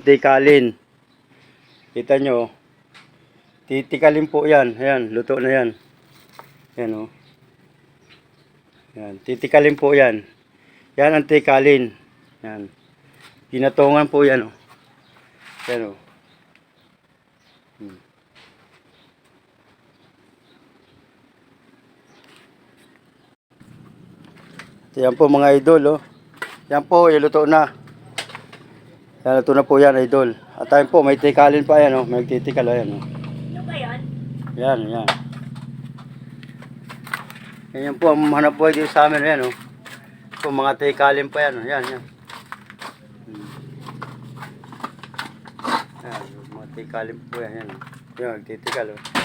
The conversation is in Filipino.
Tikalin. Kita nyo. oh. Titikalin po yan. Ayan, luto na yan. Yan o. Yan, titikalin po yan. Yan ang tikalin. Yan. Pinatungan po yan o. Yan o. Hmm. Yan po mga idol oh. Yan po, iluto na. Yan, luto na po yan, idol. At tayo po, may tikalin pa yan, oh. May titikal, ayan, oh. Ano ba yan? Yan, yan. Yan, po, ang hanap po dito sa amin, yan, oh. Po, mga tikalin pa yan, oh. Yan, yan. Hmm. Yan, mga tikalin po yan, yan. oh. Yan, titikal, oh.